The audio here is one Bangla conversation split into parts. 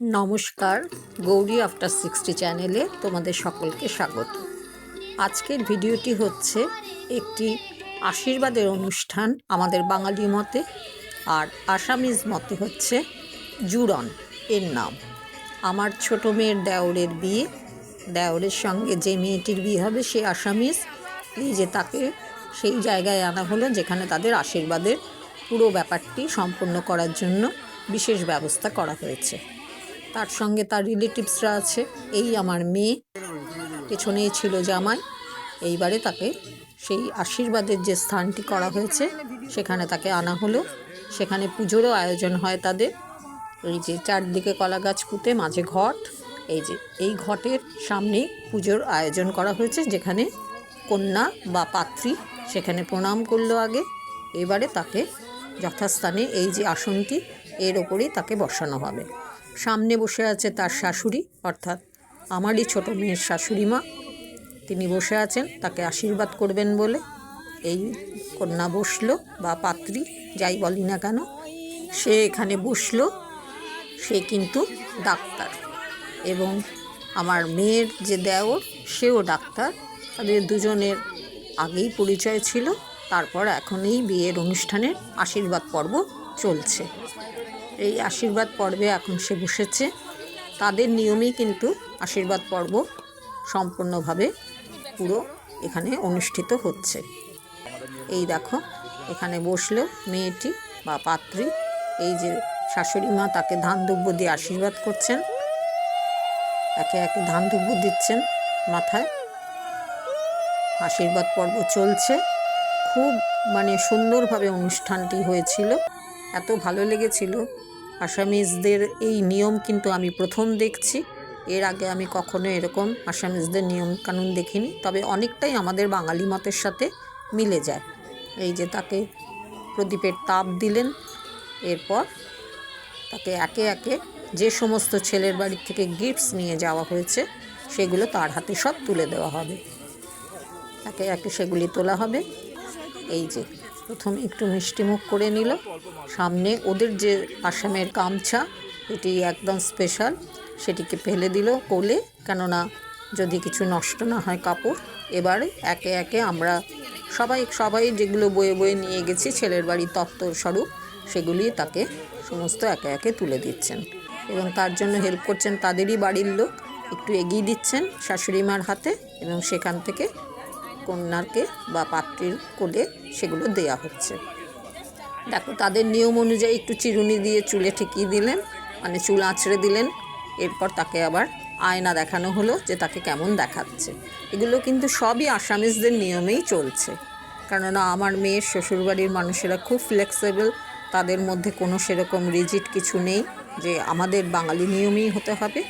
নমস্কার, গৌরী আফটার সিক্সটি চ্যানেলে তোমাদের সকলকে স্বাগত। আজকের ভিডিওটি হচ্ছে একটি আশীর্বাদের অনুষ্ঠান আমাদের বাঙালি মতে আর আসামিজ মতে হচ্ছে জুরন এর নাম। আমার ছোট মেয়ের দেওরের বিয়ে, দেওরের সঙ্গে যে মেয়েটির বিয়ে হবে সে আসামিজ, এই যে তাকে সেই জায়গায় আনা হলো যেখানে তাদের আশীর্বাদের পুরো ব্যাপারটি সম্পূর্ণ করার জন্য বিশেষ ব্যবস্থা করা হয়েছে। তার সঙ্গে তার রিলেটিভসরা আছে। এই আমার মেয়ে। পেছনেই ছিল জামাই। এইবারে তাকে সেই আশীর্বাদের যে স্থানটি করা হয়েছে, সেখানে তাকে আনা হলো। সেখানে পুজোরও আয়োজন হয় তাদের। এই যে চারদিকে কলা গাছ পুঁতে মাঝে ঘট। এই যে, এই ঘটের সামনেই পুজোর আয়োজন করা হয়েছে, যেখানে কন্যা বা পাত্রী সেখানে প্রণাম করল আগে। এবারে তাকে যথাস্থানে এই যে আসনটি, এর ওপরেই তাকে বসানো হবে। সামনে বসে আছে তার শাশুড়ি, অর্থাৎ আমারই ছোট মেয়ের শাশুড়ি মা। তিনি বসে আছেন, তাকে আশীর্বাদ করবেন বলে। এই কন্যা বসল, বা পাত্রী, যাই বলি না কেন, সে এখানে বসল, সে কিন্তু ডাক্তার। এবং আমার মেয়ের যে দেওর, সেও ডাক্তার। তাদের দুজনের আগেই পরিচয় ছিল, তারপর এখন এই বিয়ের অনুষ্ঠানের আশীর্বাদ পর্ব চলছে। এই আশীর্বাদ পর্বে এখন সে বসেছে। তাদের নিয়মেই কিন্তু আশীর্বাদ পর্ব সম্পূর্ণভাবে পুরো এখানে অনুষ্ঠিত হচ্ছে। এই দেখো, এখানে বসল মেয়েটি বা পাত্রী। এই যে শাশুড়ি মা তাকে ধান দুব্য দিয়ে আশীর্বাদ করছেন। একে একে ধান দুব্য দিচ্ছেন মাথায়। আশীর্বাদ পর্ব চলছে। খুব মানে সুন্দরভাবে অনুষ্ঠানটি হয়েছিল। এত ভালো লেগেছিল আসামিজদের এই নিয়ম কিন্তু আমি প্রথম দেখছি। এর আগে আমি কখনো এরকম আসামিজদের নিয়ম কানুন দেখিনি, তবে অনেকটাই আমাদের বাঙালি মতের সাথে মিলে যায়। এই যে তাকে প্রদীপের তাপ দিলেন, এরপর তাকে একে একে যে সমস্ত ছেলের বাড়ি থেকে গিফটস নিয়ে যাওয়া হয়েছে, সেগুলো তার হাতে সব তুলে দেওয়া হবে। একে একে সেগুলি তোলা হবে। এই যে প্রথমে একটু মিষ্টিমুখ করে নিল। সামনে ওদের যে আসামের গামছা এটি একদম স্পেশাল সেটিকে ফেলে দিল কোলে, কেননা যদি কিছু নষ্ট না হয় কাপড়, এবার একে একে আমরা সবাই সবাই যেগুলো বয়ে বয়ে নিয়ে গেছি, ছেলের বাড়ির তত্ত্বর স্বরূপ, সেগুলি তাকে সমস্ত একে একে তুলে দিচ্ছেন। এবং তার জন্য হেল্প করছেন তাদেরই বাড়ির লোক। একটু এগিয়ে দিচ্ছেন শাশুড়ি মার হাতে এবং সেখান থেকে কন্যাকে বা পাত্রীর কোলে সেগুলো দেয়া হচ্ছে। দেখো, তাদের নিয়ম অনুযায়ী একটু চিরুনি দিয়ে চুলে ঠেকিয়ে দিলেন মানে চুল আঁচড়ে দিলেন। এরপর তাকে আবার আয়না দেখানো হলো যে তাকে কেমন দেখাচ্ছে। এগুলো কিন্তু সবই আসামিজদের নিয়মেই চলছে। কেননা আমার মেয়ের শ্বশুরবাড়ির মানুষেরা খুব ফ্লেক্সিবল তাদের মধ্যে কোনো সেরকম রিজিট কিছু নেই যে আমাদের বাঙালি নিয়মেই হতে হবে।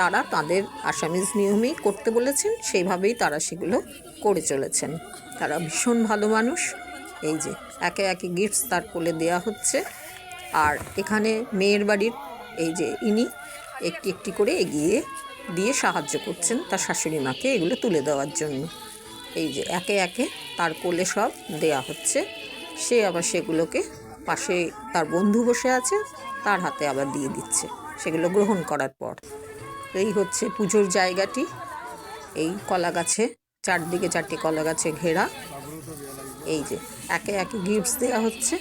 তারা তাদের আসামিজ নিয়মেই করতে বলেছেন, সেইভাবেই তারা সেগুলো করে চলেছেন। তারা ভীষণ ভালো মানুষ। এই যে, একে একে গিফটস তার কোলে দেওয়া হচ্ছে। আর এখানে মেয়ের বাড়ির এই যে ইনি একটি একটি করে এগিয়ে দিয়ে সাহায্য করছেন তার শাশুড়ি মাকে এগুলো তুলে দেওয়ার জন্য। এই যে, একে একে তার কোলে সব দেয়া হচ্ছে। সে আবার সেগুলোকে পাশে তার বন্ধু বসে আছে, তার হাতে আবার দিয়ে দিচ্ছে। সেগুলো গ্রহণ করার পর। এই হচ্ছে পুজোর জায়গাটি। এই কলা গাছে চারদিকে চারটি কলা গাছে ঘেরা। এই যে, একে একে গিফটস দেওয়া হচ্ছে।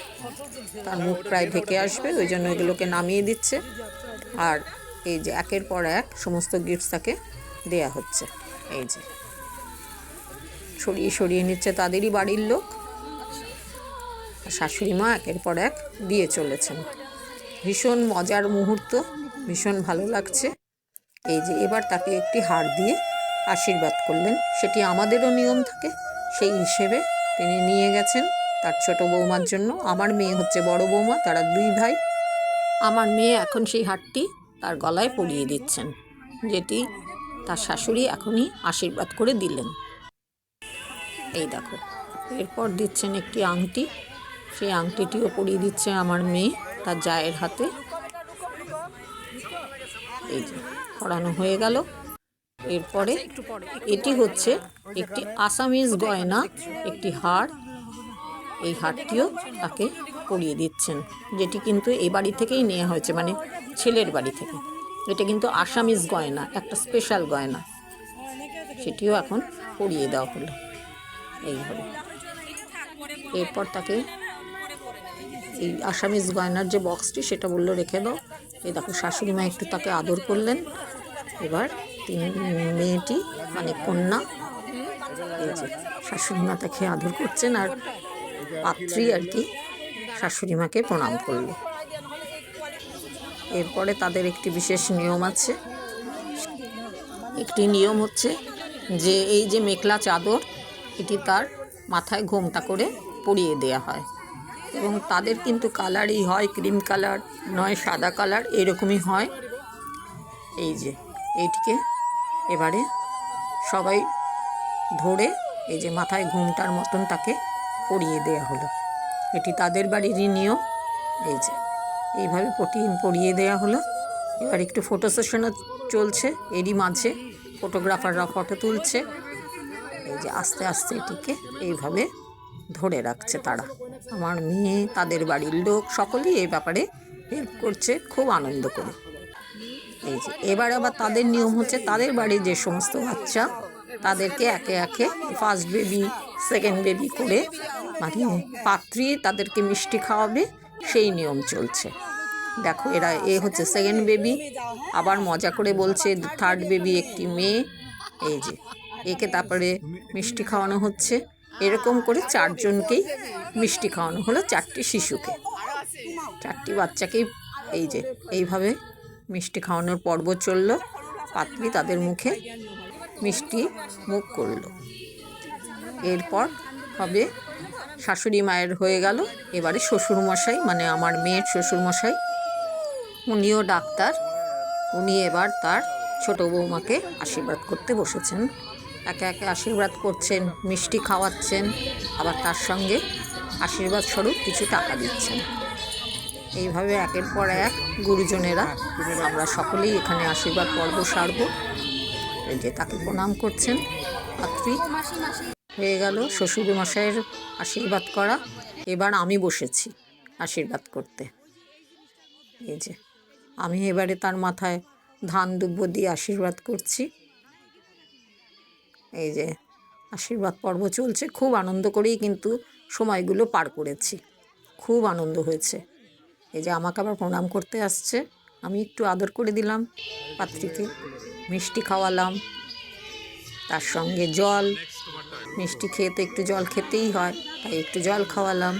তার মুখ প্রায় ঢেকে আসবে, ওই জন্য এগুলোকে নামিয়ে দিচ্ছে। আর এই যে, একের পর এক সমস্ত গিফটস তাকে দেয়া হচ্ছে। এই যে, সরিয়ে সরিয়ে নিচ্ছে তাদেরই বাড়ির লোক। শাশুড়ি মা একের পর এক দিয়ে চলেছেন। ভীষণ মজার মুহূর্ত, ভীষণ ভালো লাগছে। এই যে এবার তাকে একটি হার দিয়ে আশীর্বাদ করলেন। সেটি আমাদেরও নিয়ম থাকে। সেই হিসেবে তিনি নিয়ে গেছেন তার ছোট বৌমার জন্য। আমার মেয়ে হচ্ছে বড় বৌমা, তারা দুই ভাই। আমার মেয়ে এখন সেই হারটি তার গলায় পরিয়ে দিচ্ছেন, যেটি তার শাশুড়ি এখনই আশীর্বাদ করে দিলেন। এই দেখো, এরপর দিচ্ছেন একটি আংটি। সেই আংটিটিও পরিয়ে দিচ্ছে আমার মেয়ে তার জায়ের হাতে। এই যে পড়ানো হয়ে গেল। এরপরে এটি হচ্ছে একটি আসামিজ গয়না, একটি হার। এই হারটিও তাকে পরিয়ে দিচ্ছেন, যেটি কিন্তু এই বাড়ি থেকেই নেওয়া হয়েছে মানে ছেলের বাড়ি থেকে। এটা কিন্তু আসামিজ গয়না, একটা স্পেশাল গয়না। সেটিও এখন পরিয়ে দেওয়া হলো। এইভাবে এরপর তাকে এই আসামিজ গয়নার যে বক্সটি, সেটা বলল, রেখে দাও। এই দেখো শাশুড়ি মা একটু তাকে আদর করলেন। এবার তিনি মেয়েটি মানে কন্যা শাশুড়ি মা তাকে আদর করছেন আর পাত্রী আর কি শাশুড়ি মাকে প্রণাম করল। এরপরে তাদের একটি বিশেষ নিয়ম আছে। একটি নিয়ম হচ্ছে যে এই যে মেখলা চাদর, এটি তার মাথায় ঘোমটা করে পরিয়ে দেয়া হয়। এবং তাদের কিন্তু কালারই হয়, ক্রিম কালার নয়, সাদা কালার, এরকমই হয়। এই যে এইটিকে এবারে সবাই ধরে এই যে মাথায় ঘুমটার মতন তাকে পরিয়ে দেয়া হলো। এটি তাদের বাড়িরই নিয়ম। এই যে এইভাবে পটি, পরিয়ে দেয়া হলো। এবার একটু ফটো সেশনও চলছে। এরই মাঝে ফটোগ্রাফাররা ফটো তুলছে। এই যে আস্তে আস্তে এটিকে এইভাবে ধরে রাখছে তারা। আমার মেয়ে, তাদের বাড়ির লোক সকলেই এই ব্যাপারে হেল্প করছে, খুব আনন্দ করে। এই যে এবার আবার তাদের নিয়ম হচ্ছে তাদের বাড়ির যে সমস্ত বাচ্চা, তাদেরকে একে একে ফার্স্ট বেবি সেকেন্ড বেবি করে মানে পাত্রী তাদেরকে মিষ্টি খাওয়াবে, সেই নিয়ম চলছে। দেখো এরা এ হচ্ছে সেকেন্ড বেবি আবার মজা করে বলছে থার্ড বেবি একটি মেয়ে, এই যে একে তারপরে মিষ্টি খাওয়ানো হচ্ছে। এরকম করে চারজনকেই মিষ্টি খাওয়ানো হলো, চারটি শিশুকে। চারটি বাচ্চাকেই এই যে এইভাবে মিষ্টি খাওয়ানোর পর্ব চলল। পাত্রী তাদের মুখে মিষ্টি মুখ করল। এরপর হবে শাশুড়ি মায়ের হয়ে গেল। এবারে শ্বশুরমশাই মানে আমার মেয়ের শ্বশুরমশাই, উনিও ডাক্তার। উনি এবার তার ছোট বৌমাকে আশীর্বাদ করতে বসেছেন। একে একে আশীর্বাদ করছেন, মিষ্টি খাওয়াচ্ছেন, আবার তার সঙ্গে আশীর্বাদ স্বরূপ কিছু টাকা দিচ্ছেন। এইভাবে একের পর এক গুরুজনেরা আমরা সকলেই এখানে আশীর্বাদ পর্ব সারব। এই যে তাকে প্রণাম করছেন পাত্রী। হয়ে গেল শ্বশুর মশাইয়ের আশীর্বাদ করা। এবার আমি বসেছি আশীর্বাদ করতে। এই যে আমি এবারে তার মাথায় ধান দুব্য দিয়ে আশীর্বাদ করছি। এই যে আশীর্বাদ পর্ব চলছে। খুব আনন্দ করেই কিন্তু সময়গুলো পার করেছি। খুব আনন্দ হয়েছে। এই যে আমাকে আবার প্রণাম করতে আসছে। আমি একটু আদর করে দিলাম পাত্রীকে। মিষ্টি খাওয়ালাম, তার সঙ্গে জল, মিষ্টি খেয়ে তো একটু জল খেতেই হয়, তাই একটু জল খাওয়ালাম।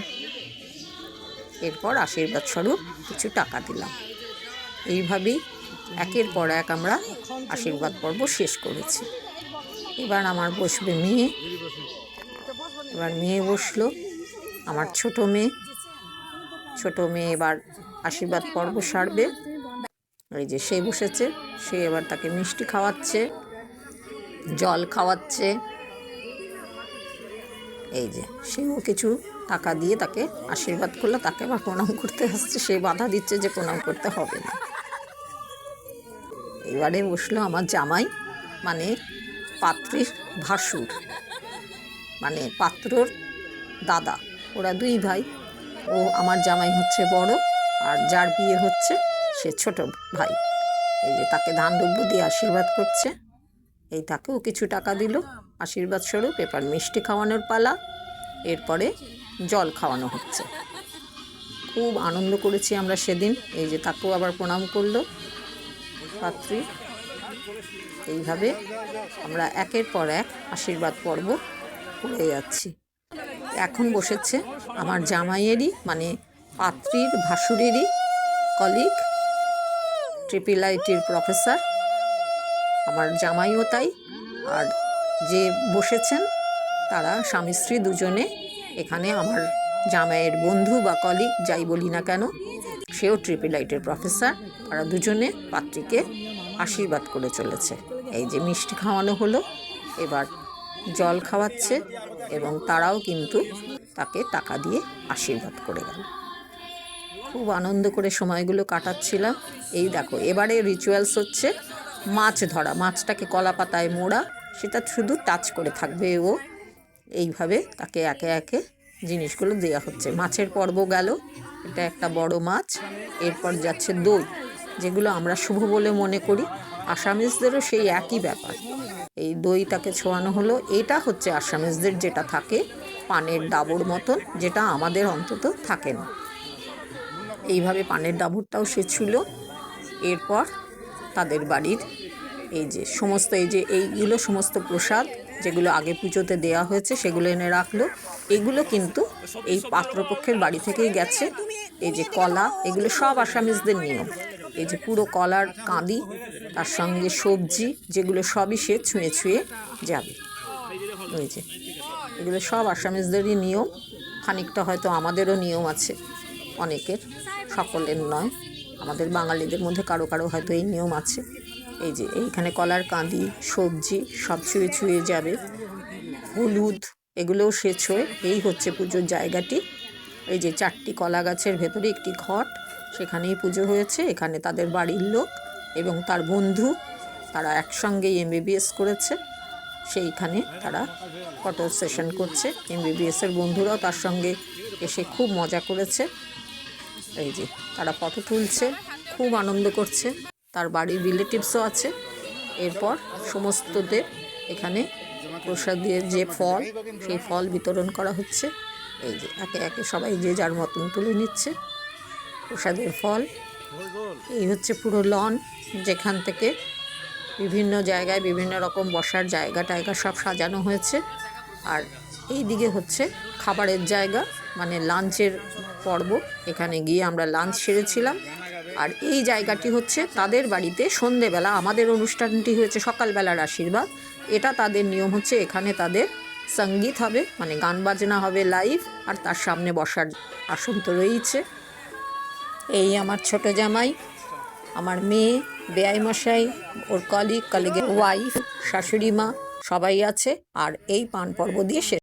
এরপর আশীর্বাদ স্বরূপ কিছু টাকা দিলাম। এইভাবেই একের পর এক আমরা আশীর্বাদ পর্ব শেষ করেছি। এবার আমার বসবে মেয়ে। এবার মেয়ে বসল, আমার ছোট মেয়ে। ছোট মেয়ে এবার আশীর্বাদ পর্ব সারবে। এই যে সে বসেছে, সে এবার তাকে মিষ্টি খাওয়াচ্ছে, জল খাওয়াচ্ছে। এই যে সেও কিছু টাকা দিয়ে তাকে আশীর্বাদ করল, তাকে আবার প্রণাম করতে আসছে। সে বাধা দিচ্ছে যে প্রণাম করতে হবে না। এবারে বসল আমার জামাই মানে পাত্রীর ভাসুর মানে পাত্রর দাদা। ওরা দুই ভাই। ও আমার জামাই হচ্ছে বড় আর যার বিয়ে হচ্ছে সে ছোট ভাই। এই যে তাকে ধান দ্রব্য দিয়ে আশীর্বাদ করছে। এই তাকেও কিছু টাকা দিল। আশীর্বাদ স্বরূপ এবার মিষ্টি খাওয়ানোর পালা। এরপরে জল খাওয়ানো হচ্ছে। খুব আনন্দ করেছি আমরা সেদিন। এই যে তাকেও আবার প্রণাম করল পাত্রী। এইভাবে আমরা একের পর এক আশীর্বাদ পর্ব করে যাচ্ছি। এখন বসেছে আমার জামাইয়েরই মানে পাত্রীর, ভাসুরেরই কলিগ ট্রিপল আইটির প্রফেসর আমার জামাইও তাই। আর যে বসেছেন, তারা স্বামী স্ত্রী দুজনে, এখানে আমার জামাইয়ের বন্ধু বা কলিগ যাই বলি না কেন, সেও ট্রিপল আইটের প্রফেসর তারা দুজনে পাত্রীকে আশীর্বাদ করে চলেছে। এই যে মিষ্টি খাওয়ানো হলো, এবার জল খাওয়াচ্ছে এবং তারাও কিন্তু তাকে টাকা দিয়ে আশীর্বাদ করে গেল। খুব আনন্দ করে সময়গুলো কাটাচ্ছিলাম। এই দেখো, এবারে রিচুয়ালস হচ্ছে মাছ ধরা। মাছটাকে কলা পাতায় মোড়া, সেটা শুধু টাচ করে থাকবে ও। এইভাবে তাকে একে একে জিনিসগুলো দেওয়া হচ্ছে। মাছের পর্ব গেল। এটা একটা বড় মাছ। এরপর যাচ্ছে দই, যেগুলো আমরা শুভ বলে মনে করি। আসামিসদেরও সেই একই ব্যাপার। এই দই তাকে ছোঁয়ানো হলো। এটা হচ্ছে আসামিজদের যেটা থাকে পানের ডাবর মতন, যেটা আমাদের অন্তত থাকে না। এইভাবে পানের ডাবরটাও সে ছিল। এরপর তাদের বাড়ির এই যে সমস্ত, এই যে এইগুলো সমস্ত প্রসাদ যেগুলো আগে পুজোতে দেওয়া হয়েছে, সেগুলো এনে রাখল। এগুলো কিন্তু এই পাত্রপক্ষের বাড়ি থেকেই গেছে। এই যে কলা, এগুলো সব আসামিজদের নিয়ম। এই যে পুরো কলার কাঁদি, তার সঙ্গে সবজি, যেগুলো সবই সে ছুঁয়ে ছুঁয়ে যাবে। ওই যে, এগুলো সব আসামিসদেরই নিয়ম। খানিকটা হয়তো আমাদেরও নিয়ম আছে, অনেকের, সকলের নয়। আমাদের বাঙালিদের মধ্যে কারও কারও হয়তো এই নিয়ম আছে। এই যে, এইখানে কলার কাঁদি, সবজি সব ছুঁয়ে ছুঁয়ে যাবে। হলুদ, এগুলোও সে ছোঁয়। এই হচ্ছে পুজোর জায়গাটি। এই যে চারটি কলা গাছের ভেতরে একটি ঘট। সেখানেই পুজো হয়েছে, এখানে তাদের বাড়ির লোক এবং তার বন্ধু, তারা একসঙ্গেই এমবিবিএস করেছে। সেইখানে তারা ফটো সেশন করছে। এমবিবিএসের বন্ধুরাও তার সঙ্গে এসে খুব মজা করেছে। এই যে, তারা ফটো তুলছে, খুব আনন্দ করছে। তার বাড়ির রিলেটিভসও আছে। এরপর সমস্তদের এখানে প্রসাদের যে ফল, সেই ফল বিতরণ করা হচ্ছে। এই যে, একে একে সবাই যে যার মতন তুলে নিচ্ছে। প্রসাদের ফল। এই হচ্ছে পুরো লন যেখান থেকে বিভিন্ন জায়গায় বিভিন্ন রকম বসার জায়গা টায়গা সব সাজানো হয়েছে। আর এই দিকে হচ্ছে খাবারের জায়গা মানে লাঞ্চের পর্ব। এখানে গিয়ে আমরা লাঞ্চ সেরেছিলাম। আর এই জায়গাটি হচ্ছে তাদের বাড়িতে সন্ধেবেলা আমাদের অনুষ্ঠানটি হয়েছে সকালবেলার আশীর্বাদ। এটা তাদের নিয়ম হচ্ছে এখানে তাদের সংগীত হবে মানে গান বাজনা হবে লাইভ আর তার সামনে বসার আসন তো রয়েছে এই আমার ছোট জামাই, আমার মেয়ে বেআই মশাই ওর কলিগ কলিগের ওয়াইফ শাশুড়ি মা, সবাই আছে। আর এই পান পর্ব দিয়ে শেষ।